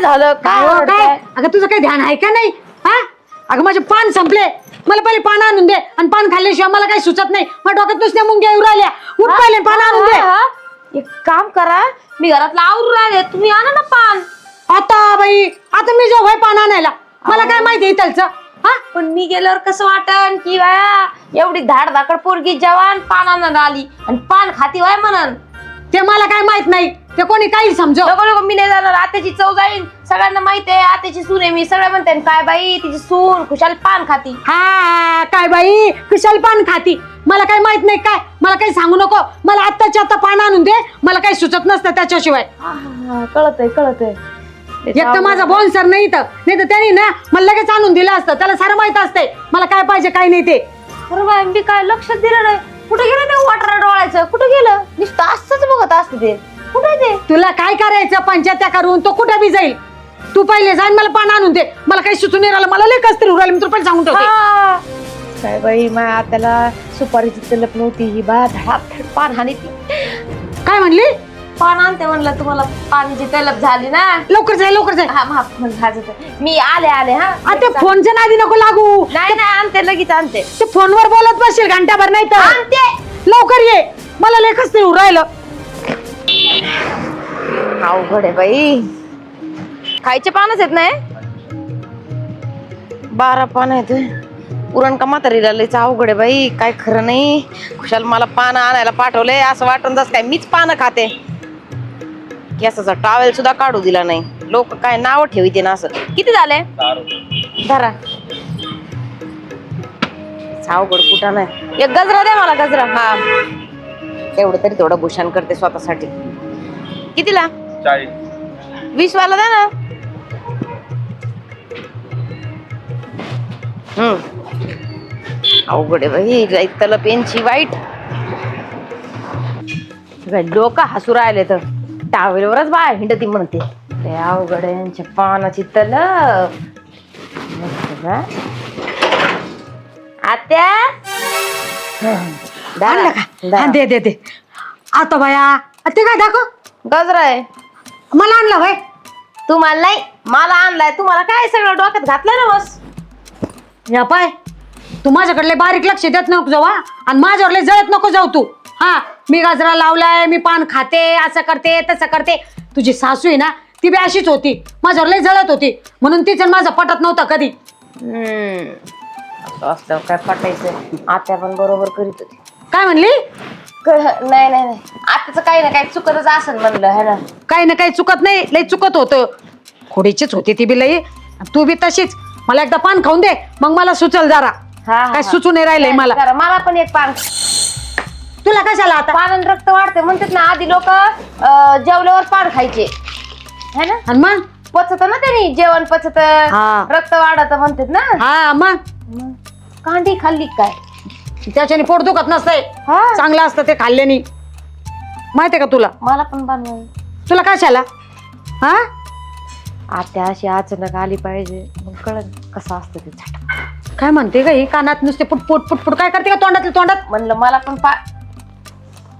काय झालं काय काय ओरडताय? अगं तुझं काही ध्यान आहे का नाही? हा? अगं माझे पान संपले. मला पहिले पान आणून दे. आणि पान खाल्ल्याशिवाय मला काही सुचत नाही. मग डोक्यात नुसत्या मुंग्या येऊ राहिल्या. उठ पहिले पान आणून दे. हा, हा. एक काम करा. मी घरातला आवरून राहिले. तुम्ही आणा ना पान. आता बाई आता मी जाऊ बाई पान आणायला. मला काय माहिती इथलचं हा? पण मी गेल्यावर कसं वाटन की वाया एवढी धाड धाकड पोरगी जवान पान आणायला आली. आणि पान खाती वाय म्हणन. ते मला काय माहीत नाही. ते कोणी काही समजव नको नको मी नाही जाणार. आत्याची चव जाईल सगळ्यांना माहिती आहे आत्याची सून आहे. मी सगळ्या म्हणते काय बाई तिची सून खुशाल पान खाती. हा काय बाई कुशाल पान खाती. मला काही माहीत नाही काय. मला काही सांगू नको. मला आत्ताच्या आता पान आणून दे. मला काही सुचत नसतं त्याच्याशिवाय. कळत आहे कळत एक तर माझा बोन्सर नाही तर नाही तर त्यांनी ना मला लगेच आणून दिलं असतं. त्याला सारं माहीत असतंय. मला काय पाहिजे काय नाही ते. अरे बाय मी काय लक्षात दिलं नाही. कुठे गेलं ते वाटर डोळ्याचं? कुठे गेलं? नुसतं असंच बघत असते ते. कुठे ते? तुला काय करायचं? पंचायत्या करून तो कुठे बी जाईल? तू पहिले जाईन मला पान आणून दे. मला काही सुचून नाही राहिलं. मला लय कसतरी राहिलं. मी तुला पण सांगून ठेवते. हा. काय बाई माझ्या आत्याला सुपारीची तलप नव्हती ही बा धडाधड पान हानी ती काय म्हणली? पान आणते म्हणलं तुम्हाला पाण्याची तलप झाली ना? लवकर जाय लवकर जाय. हा माफ म्हणजे. मी आले आले हा. आ, ते फोनच्या नादी नको लागू. नाही नाही आणते लगेच आणते. ते फोनवर बोलत बसशील घंटाभर नाही तर आणते. लवकर ये. मला लय कसतरी राहिलं. अवघड आहे बाई. खायचे पानच आहेत नाही? बारा पान आहेत. पुरण का म्हातारीला लयच अवघड आहे बाई. काय खरं नाही. खुशाल मला पानं आणायला पाठवलंय. असं वाटून जस काय मीच पानं खाते. केसाचा टावेल सुद्धा काढू दिला नाही. लोक काय नाव ठेवते ना असं. किती झाले? धरा. अवघड कुठं नाही. एक गजरा द्या मला गजरा. हा. तेवढं तरी थोडं भूषण करते स्वतःसाठी. कितीला? चाळीस. वीस वाला द्या ना. हम्म. अवघड आहे बाई यांची वाईट. डोकं हसू राहिले तर. टावेलवरच बाय हिंडती म्हणते. लय अवघड आहे यांच्या पानाची बा. आत्या? आणलं का? हा, दे दे दे. आता बाया आ, ते काय दाखव? गजरा आहे. मला आणलं भाई तुम्हाला नाही मला आणलाय. तुम्हाला काय सगळं डोक्यात घातलं ना बस? या पाय. तू माझ्याकडले बारीक लक्ष देत नको जाऊ हा. आणि माझ्यावर लय जळत नको जाऊ तू. हा मी गजरा लावलाय मी पान खाते असं करते तसं करते. तुझी सासू आहे ना ती बी अशीच होती. माझ्यावर लय जळत होती. म्हणून तिचं आणि माझं पटत नव्हतं कधी. हम्म. असं असल्यावर काय पटायचं? आत्या पण बरोबर करीत होती. काय म्हणली? क- नाही नाही नाही. आताच काही ना काही चुकतच असेल म्हणलं है ना? काही ना काही चुकत नाही लय चुकत होतं. खोडीचीच होती ती बी लई. तू बी तशीच. मला एकदा पान खाऊन दे मग मला सुचल जरा. हा, हा, काय. सुचू नाही राहिलंय मला. मला पण एक पान. तुला कशाला आता? पानानं रक्त वाढते म्हणतात ना आधी लोक जेवल्यावर पान खायचे. है ना? आणि मग? पचत ना त्यांनी जेवण पचत हा. रक्त वाढत म्हणतात ना. हा मग कांडी खाल्ली काय? त्याच्याने पोट दुखत नसतंय. हा? चांगलं असतं ते खाल्ल्याने. माहितीये का तुला? मला पण बनवाय तुला कशाला? हा? आत्या अशी अचानक आली पाहिजे. मग कळत कसं असतं ते झटक काय म्हणते का ही? कानात नुसते पुटपुट पुटपुट काय करते का तोंडातल्या तोंडात? म्हणलं मला पण पा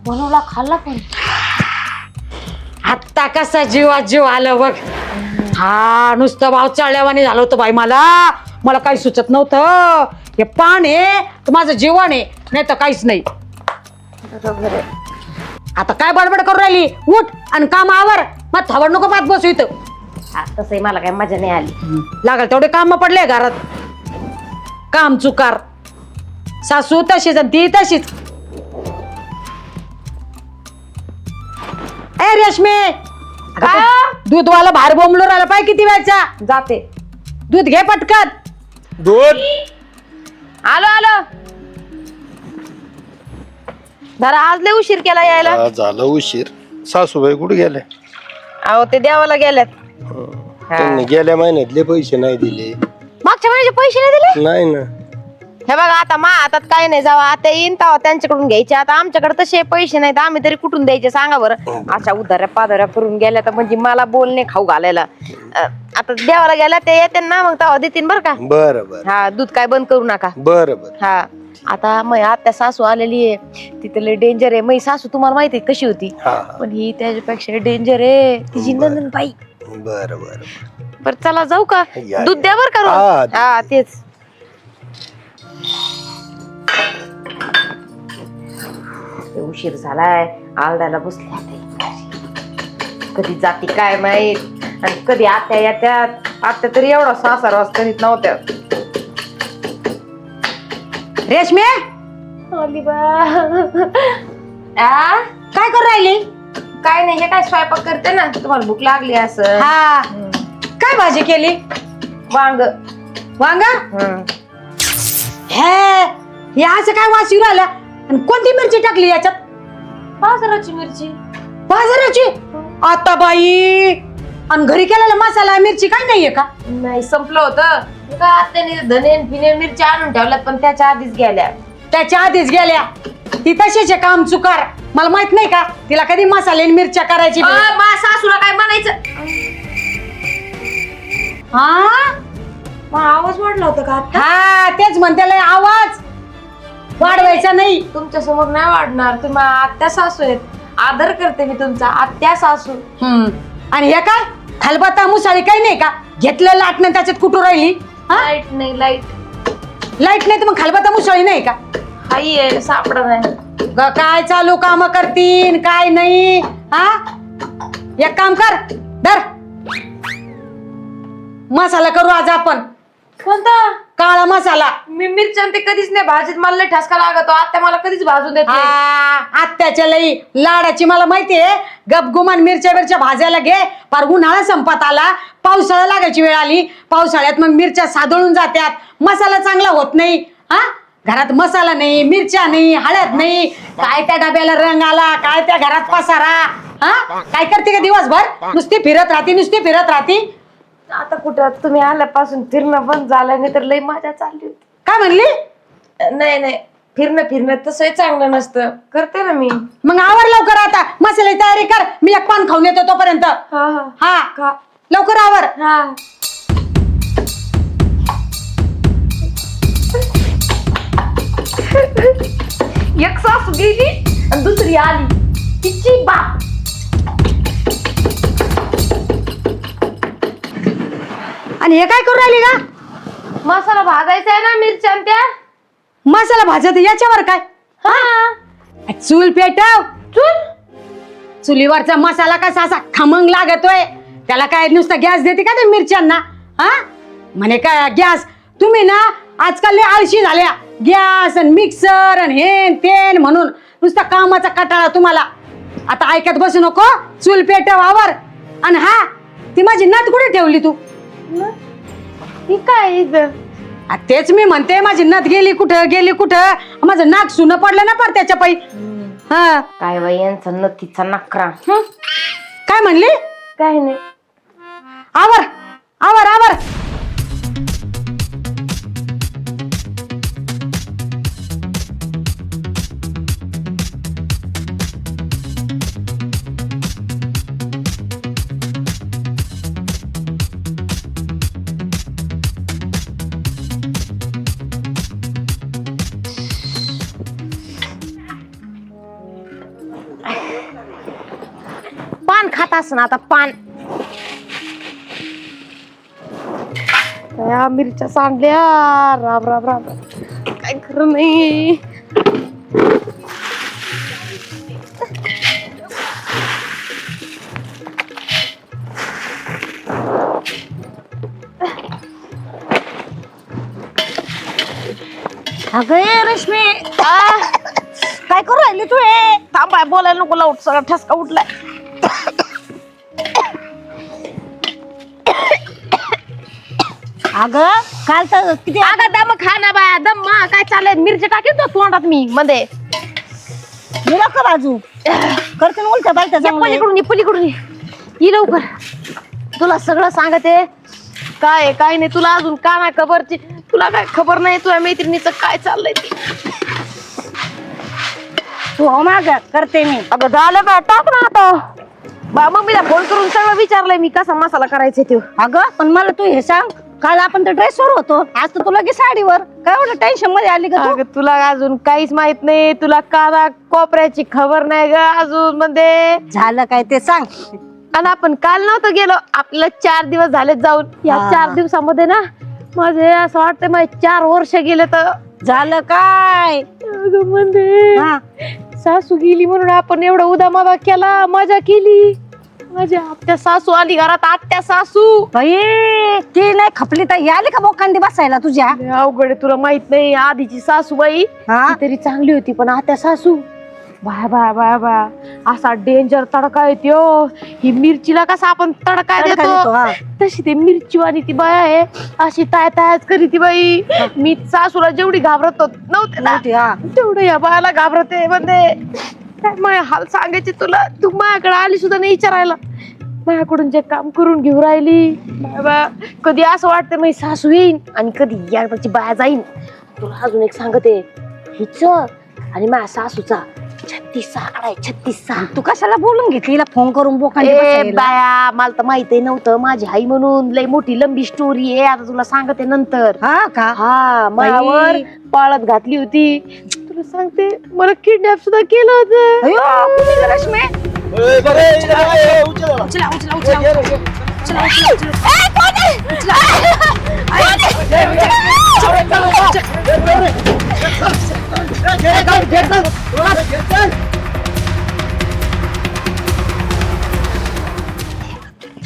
बनवला खाल्ला पण. आत्ता कसा जीवात जीव आलं बघ. हा नुसतं भाव चाळल्यावाने झालं होतं बाई मला. मला काही सुचत नव्हतं. हे पान आहे तर माझं जीवन आहे नाही तर काहीच नाही. बरोबर आहे. आता काय बडबड करू राहिली? उठ आणि काम आवर. मग थवड नको पात बसू इथं. हा, तसंही मला काही मजा नाही आली. लागल तेवढे काम पडले घरात. काम चुकार. सासू तशीच आणि ती तशीच. ए रेशमे! काय? ते दूधवाला बाहेर बोंबलो राहिला पाय किती वेळचा? जाते. दूध घे पटकन. दूध? आलो आलो. जरा आज लय उशीर केला यायला. हा, झालं उशीर. सासूबाई कुठे गेले अहो ते देवाला गेल्यात. त्यांनी गेल्या महिन्यातले पैसे नाही दिले. मागच्या महिन्याचे पैसे नाही दिले? नाही ना. हे बघा आता मा हातात काय नाही जावा आता येईन तेव्हा त्यांच्याकडून घ्यायचे. आता आमच्याकडे तसे पैसे नाहीत आम्ही तरी कुठून द्यायचे सांगा बरं. अशा उधाऱ्या पाधाऱ्या करून गेल्या तर म्हणजे मला बोलणे खाऊ घालायला. अं, आता देवाला गेल्या ते येते ना मग तेव्हा देतील बरं का. बरं बरं. हा दूध काय बंद करू नका. बरं बरं. हा आता मै आत्या सासू आलेली आहे. तिथे लय डेंजर आहे. मै सासू तुम्हाला माहिती आहे कशी होती. हा हा. पण ही त्याच्यापेक्षा डेंजर आहे. तिची नंदन बाई बर बर बर. चला जाऊ का? या, दूध द्या बर हा. करून हा तेच. उशीर झालाय. आलदाला बसले आता. कधी जाती काय माहीत? आणि कधी आत्या येत्यात? आत्या तरी एवढा सासर वाज करीत नव्हत्या. रेशमे! आली बा. आ? काय करू राहिली? काय नाही हे काय स्वयंपाक करते ना? तुम्हाला भूक लागली असं. हा. काय भाजी केली? वांग. वांग. हे हे असं काय वास येऊ राहिला? आणि कोणती मिरची टाकली याच्यात? बाजाराची मिरची. बाजाराची? आता बाई आणि घरी केलेला मसाला मिरची काय नाहीये का? नाही संपलं होतं. का आत्याने धने फिने मिरच्या आणून ठेवल्यात पण त्याच्या आधीच गेल्या. त्याच्या आधीच गेल्या. ती तशीच आहे काम चुकार. मला माहीत नाही का तिला कधी मसाले आणि मिरच्या करायची नाही. अ, मा सासूला काय म्हणायचं? हा? मग आवाज वाढला होता का आता हा तेच म्हणते लय आवाज. वाढवायचा नाही. तुमच्यासमोर नाही वाढणार. तुम्ही आत्या सासू आहेत. आदर करते मी तुमचा आत्या सासू. हम्म. आणि हे काय खलबत्ता मुसाळी काही नाही का? घेतलं लाटणं त्याच्यात कुठं राहिली? हा? लाइट नाही लाइट लाइट नाही तर मग खलबत्ता मुसाळी नाही का? हाई आहे सापडा नाही ग काय चालू काम करतीन काय नाही? हा? एक काम कर धर. मसाला करू आज आपण. कोणता? काळा मसाला. मी मिरच्या ते कधीच नाही भाजीत. मला लय ठसका लागतो. आत्या मला कधीच भाजून देत नाही. हा आत्याच्या लई लाडाची मला माहितीये गपगुमान मिरच्या मिरच्या भाजायला घे. पार उन्हाळा संपत आला. पावसाळा लागायची वेळ आली. पावसाळ्यात मग मिरच्या सादळून जात्यात. मसाला चांगला होत नाही. हा? घरात मसाला नाही मिरच्या नाही हळद नाही. काय त्या डब्याला रंग आला काय त्या घरात पसारा. हा? काय करते का दिवसभर? नुसती फिरत राहते नुसती फिरत राहते. आता कुठं? तुम्ही आल्यापासून फिरणं बंद झालं नाही तर लई मजा चालली होती. काय म्हणली? नाही नाही. फिरणं फिरणं तसंही चांगलं नसतं. करते ना मी. मग आवर लवकर आता. मसाल्याची तयारी कर. मी एक पान खाऊन येतो तोपर्यंत. हा हा. हा. का लवकर आवर. हा. एक सासू गेली आणि दुसरी आली. तिची बा आणि हे काय करू राहिली का? मसाला भाजायचा आहे ना मिरच्या आणि त्या? मसाला भाजत याच्यावर काय? हा. चूल पेटव. चूल? चुलीवरचा मसाला कसा असा खमंग लागतोय. त्याला काय नुसतं गॅस देते का ते मिरच्यांना? हा? म्हणे काय गॅस तुम्ही ना आजकाल लय आळशी झाल्या. गॅस आणि मिक्सर आणि हेन तेन म्हणून नुसता कामाचा कटाळा तुम्हाला. आता ऐकत बसू नको चूल पेटव आवर आणि हा ती माझी नथ कुठे ठेवली तू? ही काय इथं? आ, तेच मी म्हणते माझी नथ गेली कुठं गेली कुठं? माझं नाक सुनं पडलं ना पर त्याच्या पायी हा. काय बाई यांचा नथीचा नखरा. हं? काय म्हणली? काय नाही. आवर आवर आवर. असं आता पान. या मिरच्या सांडल्या. राब राब राब काय खरं नाही. अगं रश्मी. काय करू राहिली तू हे? थांबाय बोलायला नको लावट सगळा ठसका उठलाय. अगं काल तर किती अगं दम खा ना बाया दम मा काय चाललंय? मिरची टाकेल तो तोंडात मी मध्ये. बाजू. करते उलट्या पालट्या या पलीकडून ये पलीकडून ये. ये लवकर. तुला सगळं सांगते. काय आहे, काय नाही तुला अजून का नाही खबरची? तुला काय खबर नाही तुझ्या मैत्रिणीचं? काय चाललंय ते? तू हो माग करते मी. अगं झालं का? टाक ना आता. बा मम्मीला फोन करून सगळं विचारलंय मी कसा मसाला करायचा ते अगं पण मला तू हे सांग. काल आपण तर ड्रेसवर होतो. आज तर तुला की साडीवर. काय एवढं टेन्शनमध्ये आली का तू? अगं तुला अजून काहीच माहीत नाही. तुला कादा कोपऱ्याची खबर नाही ग अजून मध्ये. झालं काय ते सांग. आणि आपण काल नव्हतं गेलो. आपल्याला चार दिवस झाले जाऊन. या हा. चार दिवसामध्ये ना माझे असं वाटतंय माझे चार वर्ष गेले तर. झालं काय? अगं म्हणजे हा. सासू गेली म्हणून आपण एवढा उदामादा केला मजा केली. माझ्या आत्या सासू आली घरात आत्या सासू. बाई ती नाही खपली तर आली का बोकांडी बसायला तुझ्या? लय अवघड आहे, तुला माहीत नाही आधीची सासूबाई हा? ती तरी चांगली होती पण आता सासू. Bye bye bye bye. असा डेंजर तडका येतो ही मिरचीला कसा आपण तडका तडका देतो, देतो हा. तशी ते मिरची आणि ती बाय आहे. अशी ताय तायच करी ती बाई. मी सासूला जेवढी घाबरत होत नव्हते ना नव्हती, हा. तेवढं या बायाला घाबरते म्हणजे काय हाल सांगायचे तुला? तू माझ्याकडे आली सुद्धा नाही विचारायला. माझ्याकडून जे काम करून घेऊ राहिली बाबा कधी असं वाटतं मी सासू येईन आणि कधी याची बाया जाईन. तुला अजून एक सांगते हिच आणि माझ्या सासूचा छत्तीस आकडा आहे छत्तीस. तू कशाला बोलून घेतली? हिला फोन करून बोकांडी ए बसायला? बाया मला तर माहिती नव्हतं. माझी आई म्हणून लय मोठी लंबी स्टोरी आहे. आता तुला सांगते नंतर. हा का? हा मायावर पाळत घातली होती. तुला सांगते मला किडनॅप सुद्धा केलं होतं. अयो रश्मी. उचल. उचला उचला उचला. उचला उचला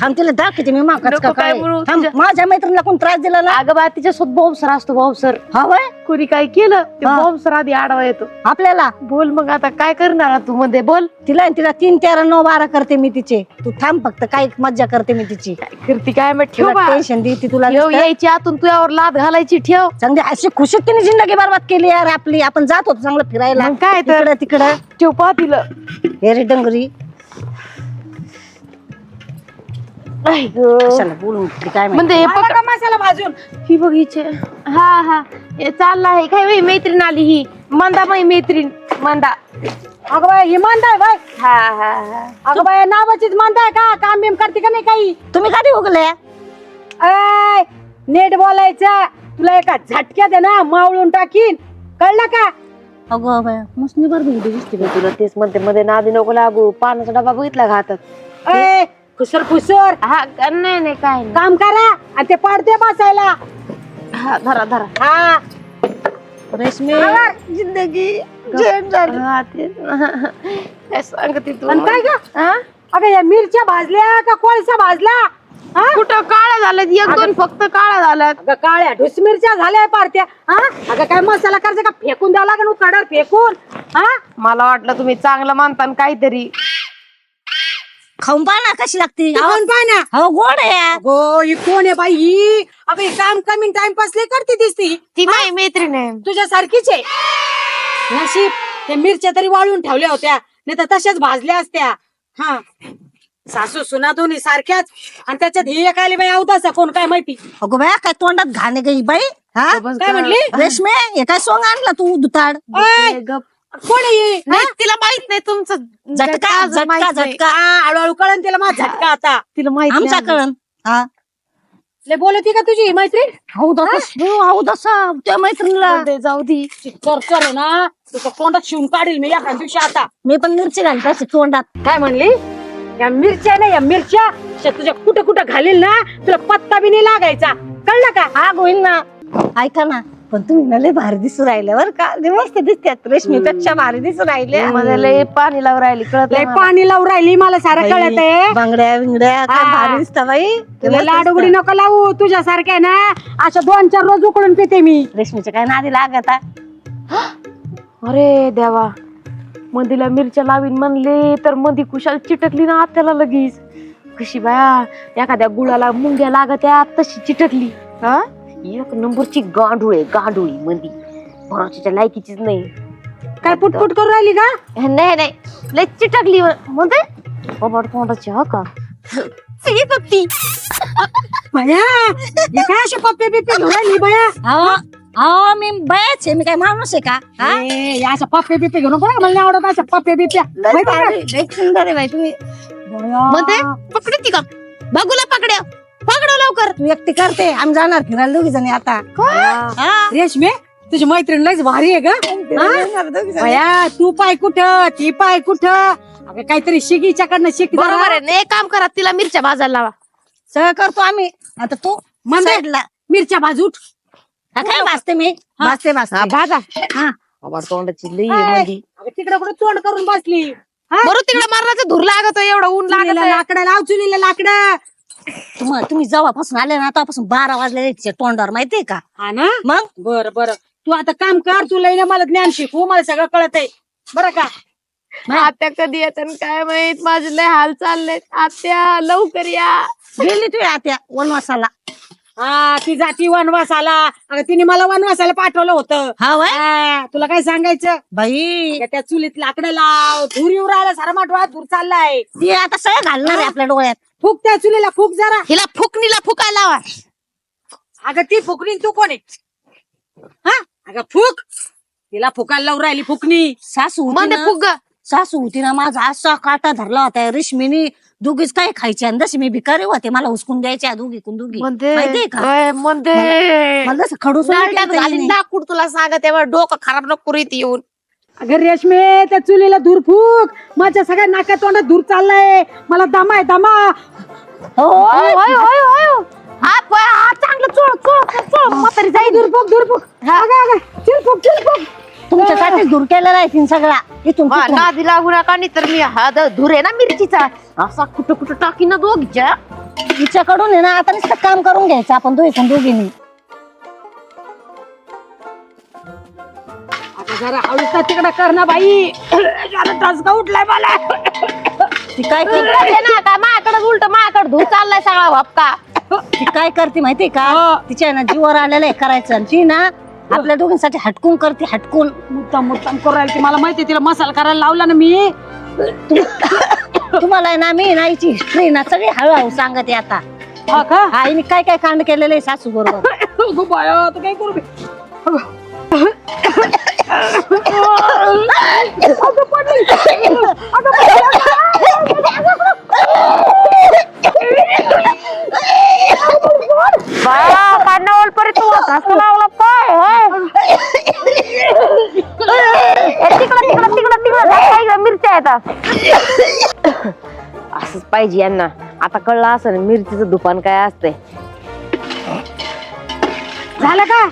थांब तिला दाखवते मी का नको काय काय बोलू थांब, तुझ्या- माझ्या मैत्रिणीला कोण त्रास दिला ना? अगं बा तिच्यासोबत बॉम्सर असतो बॉम्सर हा वय? कोणी काय केलं ते हा. बॉम्सर आधी आडवा येतो. आपल्याला? बोल मग आता काय करणार तू मध्ये? बोल. तिला आणि तिला तीन तेरा नऊ बारा करते मी तिचे. तू थांब फक्त काय मज्जा करते मी तिची. काय करते काय माहीत ठेव तुला बा. टेन्शन देते तुला ठेव नुसतं. यायची आतून तुझ्यावर लाद घालायची ठेव. चांगली अशी खुशीत तिने जिंदगी बरबाद केली यार आपली. आपण जात होतो चांगलं फिरायला. मग काय तर? तिकडं तिकडं. ठेव पा तिला. हे रे डंगरी. आई गं. कशाला बोलून घेतली काय माहिती. म्हणजे हे आला पक- का मसाला भाजून? ही बघीचे हा हा. हे चालला आहे. काय बाई मैत्रीण आली ही. मंदा बाई मैत्रीण. मंदा. अगं बाय ही मानताय आहे बाय. हा हा हा. अगं बाय नावाचीच मानताय का? काम बिम करते का नाही काही? तुम्ही कधी उगले अय नेट बोलायचं. तुला एका झटक्यात आहे ना मावळून टाकीन. कळलं का? अगो बाय मुसनी बरं दिसते मी तुला. तेच म्हणते मध्ये नादी नको लागू. पाण्याचा डबा बघितला का हातात? अय खुसर खुसर हा नाही नाही काय नाही. काम करा आणि ते पाडते बसायला. हा धरा धरा. हा. रेशमी. जिंदगी हा ते. काय सांगते तू? आणि काय ग? हा? अगं या मिरच्या भाजल्या का कोळसा भाजला? हा? कुठं काळ्या झाल्यात? एक दोन फक्त काळ्या झाल्यात. अगं काळ्या ढुस मिरच्या झाल्या पारत्या. हा? अगं काय मसाला करायचा का? फेकून द्यावा लागेल कडार फेकून. हा? मला वाटलं तुम्ही चांगलं मानता काहीतरी. खाऊन पहा ना कशी लागते. खाऊन पाय ना. हो गोड आहे गो ही कोण आहे बाई? ही अगं ही काम कमी टाइमपास लय करते दिसती. ती माझी मैत्रीण आहे. तुझ्या सारखीच आहे. नशीब त्या मिरच्या तरी वाळून ठेवल्या होत्या. नाही तर तशाच भाजल्या असत्या. हा. सासू सुना दोन्ही सारख्याच. आणि त्याच्यात ही एक आली बाई अवतासा कोण काय माहिती. अगो बाया काय तोंडात घाणे गई बाई हा? काय म्हणली? रेशमे हे काय सोंग आणला तू दुताड ओय, कोण? नाही, तिला माहीत नाही तुमचं. झटका अजून झटका माहीत नाही. झटका. हा, हळूहळू कळण तिला माझा. झटका आता तिला माहीत अजून. कळण हा. लय बोलती का तुझी मैत्रीण? हो? दस हो दसा त्या मैत्रिणीला. जाऊ दे, जाऊ दे. कर कर आहे ना. तुझं तोंडात शिवून काढील मी एखाद्या दिवशी आता. मी पण मिरची घालते अशी तोंडात. काय म्हणली? या मिरच्या ना या मिरच्या. अशा तुझ्या कुठं कुठं घालील ना तुला पत्ता बी नाही लागायचा. कळलं का? हा होईल ना. ऐका ना पण तुम्ही ना लय भारी दिसू राहिले बर का? लय मस्त दिसत्यात रेशमीपेक्षा भारी दिसू राहिले. मध्ये लय पाणी लावून राहिली कळत लय नाही मला. पाणी लावून राहिली मला सारं कळत आहे. बांगड्या बिंगड्या काय हा. भारी दिसता बाई. तुला लाडूगुडी. नको लावू तुझ्या सारख्या ना अशा दोन चार रोज उकडून पिते मी. रेशमीच्या काय नादी लागत हा? अरे देवा मंदीला मिरच्या लावीन म्हणले तर मंदी कुशाल चिटकली ना आत्याला लगेच. कशी बाया एखाद्या गुळाला मुंग्या लागत्या तशी चिटकली. हा? एक नंबरची गांडुळे गांडुळी मंदी. भरोशाच्या लायकीचीच नाही. काय पुटपुट करून राहिली का? नाही नाही. लय चिटकली म्हणते बाबा तोंडाची हा का? बघती बया हे काय अशा पप्पे बिप्पे घेऊन राहिली बया अहो अहो मी बयाच आहे. मी काय माणूस आहे का? हा? ए, या अशा पप्पे बिप्पे घेऊन मला नाही आवडत अशा पप्पे लय? भारी, लय सुंदर आहे बाई तुम्ही. म्हणते पकडी ती का? बघूला पकड्या. पकडा लवकर. तू एकटी करते. आम्ही जाणार फिरायला दोघी जणी आता. हा? रेशमे तुझी मैत्रीण लयच भारी आहे का हा? जाणार दोघी जणी. बया तू पाय कुठं? ती पाय कुठं? अगं काहीतरी शिक हिच्याकडनं शिक जरा. बरोबर आहे. ना एक काम करा. तिला मिरच्या भाजायला लावा. सगळं करतो आम्ही. आता तू? साईडला. मिरच्या भाजूट हा, काय भाजते मी? हा. भाजा. हा. तोंडाची लई तिकडे कुठे तोंड करून बसली? हा? बरोबर तिकडे मरणाचं धूर लागत एवढं ऊन लागत चुलीला लाकडं लाव चुलीला लाकडं. तुम्हा तुम्ही जेव्हापासून आले ना तेव्हापासून बारा वाजले तिच्या तोंडावर माहितीये का? हा ना? मग? बर बर. तू आता काम कर तू लईन मला ज्ञान शिकवू मला सगळं कळत आहे बरं का? आत्या कधी येतात काय माहीत? माझे लय हाल चालले आत्या लवकर या. गेली तुम्ही आत्या वनवासाला. हा ती जाती वनवासाला. अगं तिने मला वनवासाला पाठवलं होतं. हा वय? हा, तुला काय सांगायचं? बाई. अगं, त्या चुलीत लाकडं लाव. धूर येऊ राहिला सारा माठवा धूर चाललाय. ती आता सगळं घालणार आहे आपल्या डोळ्यात. फुक त्या चुलीला फुक जरा. हिला फुकणीला फुकायला लावा. अगं ती फुकणी तू कोण आहे? हा? अगं फुक. तिला फुकायला लावून राहिली फुकणी. सासू होती ना, फुग सासू होती ना माझा असा काटा धरला होता. रेशमीनी दोघीच काय खायचे? आणि जशी मी भिकारी होते मला हुसकून द्यायच्या दोघीकून दोघी. माहितीये का? म्हणते. मला जसं खडूस तुला सांगा तेव्हा डोकं खराब नको करू इथे येऊन. अगं रेशमे त्या चुलीला धूर फुक. माझ्या सगळ्या नाका तोंडात धूर चाललाय. मला दमा आहे दमा. होय होय होय होय. हा प- हा चांगलं चोळ चोळ चोळ म्हातारी जाईल धूर फुक धूर फुक. अगं अगं चिल फुक चिल फुक. तुमच्यासाठीच दूर केलेला आहे तीन सगळा. इथून हा, तिथून. नादी लागू नका नाही तर मी हा द- धूर आहे ना मिरचीचा. असा कुठं कुठं टाकी ना दोघीच्या. तिच्याकडून आहे ना आता नुसतं काम करून घ्यायचं. आपण दोघी दोघींनी. जरा हळूच तिकडे कर ना बाई. जरा टसका उठलाय मला. ती काय कर इकडे ना का उलट चाललाय सगळा वापका ती काय करते माहितीये का? हा. तिच्या ना जीवर आलेलं आहे करायचं. आणि ती ना आपल्या दोघींसाठी हटकून करते हटकून. मुद्दाम मुद्दाम करू राहिली ती. मला माहिती तिला मसाला करायला लावला ना मी. तुम्हाला आहे ना मी ना हिची हिस्ट्री ना सगळी हळूहळू सांगते आता. हा का? हिने काय काय कांड केलेलं आहे सासू बरोबर. अगं बाया तू काय करू बे? काढण्यावर तू लावला तिकडं तिकडं तिकडं तिकडं काय मिरच्या असंच पाहिजे यांना. आता कळलं असं मिरचीचं दुकान काय असतंय. झालं का?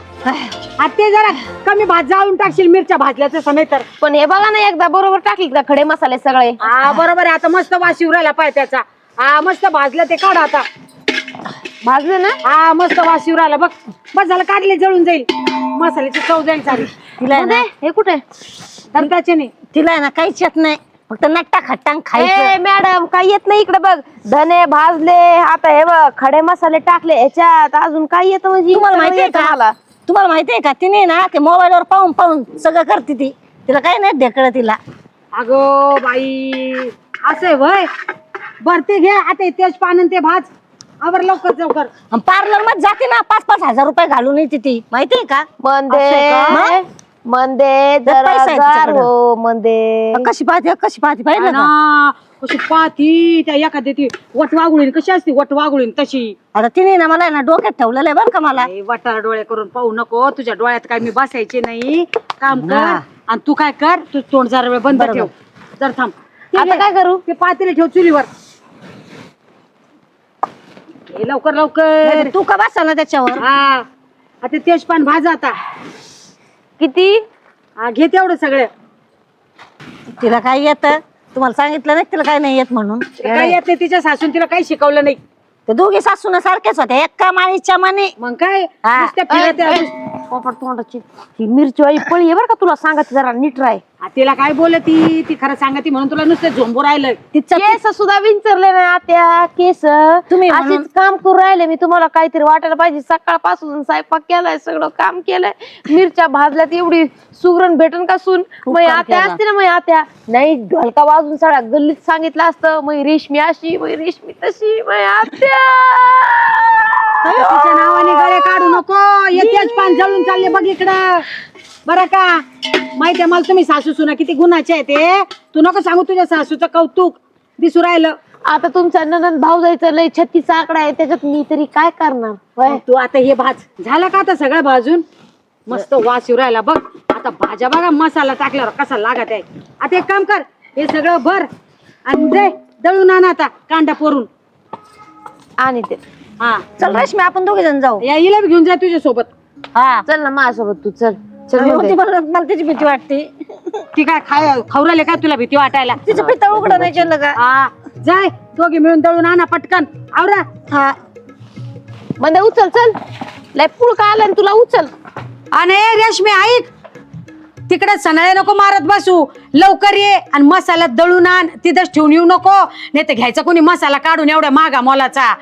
आता ते जरा कमी भात जाळून टाकशील मिरच्या भाजल्याचं समय तर. पण हे बघा ना एकदा बरोबर टाकली का खडे मसाले सगळे? हा बरोबर आहे. आता मस्त वास येऊ राहिला पाय त्याचा. हा मस्त भाजलं ते काढ आता. भाजले ना? हा मस्त वास येऊ राहिला. बघ बस झालं काढले जळून जाईल. मसाल्याची चव जाईल सारी. तिला आहे ना? मध्ये? हे कुठे? दंताचे नाही. तिला आहे ना काहीच येत नाही. फक्त नट्टा खट्टांग ए खायचं. मॅडम काय येत नाही इकडे बघ. धने भाजले आता हे बघ खडे मसाले टाकले याच्यात अजून काय येतं म्हणजे? तुम्हाला माहितीये का? मला तुम्हाला माहितीये का? तिने ना ते मोबाईल वर पाहून पाहून सगळं करते ती. तिला काही नाही ढेकळ तिला. अगो बाई असे वय. बर ते घे आता तेच पान ते भाज. आवर लवकर लवकर. पार्लरमध्ये जाते ना पाच पाच हजार रुपये घालून येते ती. माहितीये का? मंदे का? मंदे जरा पैसा आहे गार तिच्याकडं. हो मंदे. कशी पाहते कशी पाहते पाहिलं का ना कशी पाहती त्या एखादी ती वट वागुळीन कशी असते वट वागुळीन तशी? आता तिने ना मला आहे ना डोक्यात ठेवलेलं आहे बरं का मला. ए, वटार डोळे करून पाहू नको तुझ्या डोळ्यात काय मी बसायचे नाही. काम कर हा. आणि तू काय कर तू तोंड जरा वेळ बंद बरोबर. ठेव. जर थांब. ते आता घे. काय करू? ते पातेले ठेव चुलीवर. ए, लवकर लवकर. तू का बसा ना त्याच्यावर? हा. आता तेजपान भाज आता. किती? हा, घे तेवढं सगळं. तिला काय येत? तुम्हाला सांगितलं नाही तिला काय नाही येत म्हणून काय येत नाही तिच्या सासून तिला काही शिकवलं नाही ते दोघे सासून सारखेच होते एका माळीच्या माने मग काय हा. नुसत्या फिरत्या. पोपट तोंडाची ही मिरची वाली पळी आहे बरं का तुला सांगत जरा नीट राय तिला काय बोलती ती? खरं सांगती म्हणून तुला नुसतं झोंबू राहिलं तिच्या केस सुद्धा विंचरले नाही आत्या केस. तुम्ही म्हणून- अशीच काम करू राहिले. मी तुम्हाला काहीतरी वाटायला पाहिजे. सकाळपासून स्वयंपाक केलाय सगळं काम केलंय. मिरच्या भाजल्यात एवढी सुगरण भेटन का सून? खूप मग काम आत्या केलं. असते ना मग आत्या. नाही ढोलका वाजून सगळ्या गल्लीत सांगितलं असतं मग रेशमी अशी मग रेशमी तशी मग आत्या. तिच्या नावाने गळे काढू नको. येतेच पान जळून चालले बघ इकडं. बरं का? माहितीये मला तुम्ही सासू सुना किती गुणाचे आहे ते तू नको सांगू तुझ्या सासूचं कौतुक. दिसू राहिलं. आता तुमचा ननंद भाऊ जायचं लय छत्तीचा आकडा आहे त्याच्यात मी तरी काय करणार? तू आता हे भाज. झालं का आता सगळं भाजून? मस्त वास येऊ राहिला बघ. आता भाज्या बघा मसाला टाकल्यावर कसा लागत आहे. आता एक काम कर हे सगळं भर आणि दे दळून आण आता कांदा पोरून. आणि ते हा. चल रेशमी आपण दोघे जण जाऊ. या हिला बी घेऊन जा तुझ्या सोबत हा. चल ना माझ्यासोबत तू चल. चल मला त्याची भीती वाटते. ती काय खाय खवराले काय तुला भीती वाटायला? तिचं पितळ उघडं नाही का? हा जाय दोघे मिळून दळून आणा पटकन. आवरा. हा. म्हणजे उचल चल. लय पुळका आला आणि तुला उचल. आणि ए, रेशमी ऐक. तिकडे सनाळे नको मारत बसू. लवकर ये आणि मसाला दळून आण. तिथंच ठेवून येऊ नको. नाही तर घ्यायचा कोणी मसाला काढून एवढ्या मागा मोलाचा.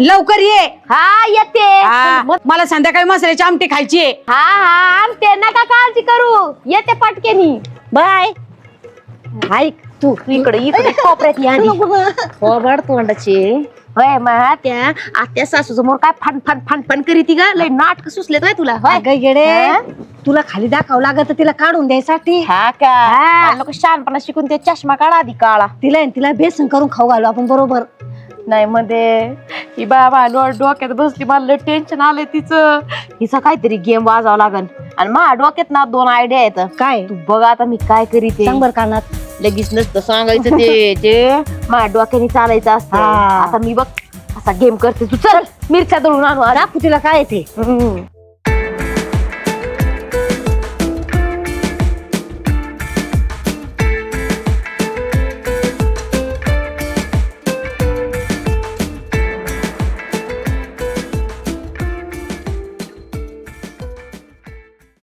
लवकर ये. हा येते. हा, मला संध्याकाळी मसाल्याची आमटी खायची आहे. हा हा आणते नका काळजी करू. येते पटकेनी. बाय. ऐक तू इकडे इकडे कोपऱ्यात या आधी. तोंडाचे. होय मग त्या आत्या सासू समोर काय फन फन फन फन करी ती ग? लय नाटक सुचले काय तुला. होय. अगं येडे हा? तुला खाली दाखवावं लागत तिला काढून द्यायसाठी. हा का? लोक शहाणपणा शिकून ते चष्मा काढा आधी काळा. तिला आहे ना तिला बेसन करून खाऊ घालू आपण बरोबर. नाही मध्ये ही बाबा डोक्यात बसली मला टेन्शन आलंय तिचं. हिचा काहीतरी गेम वाजावं लागन. आणि माझ्या डोक्यात ना दोन आयडिया आहेत. काय? तू बघ आता मी काय करीते सांग बर कानात. लगेच नसतं सांगायचं ते ते माझ्या डोक्याने चालायचं असतं. हा. आता मी बघ असा गेम करते. तू चल मिरच्या दळून आणू. दाखवू तिला काय ते. हम्म.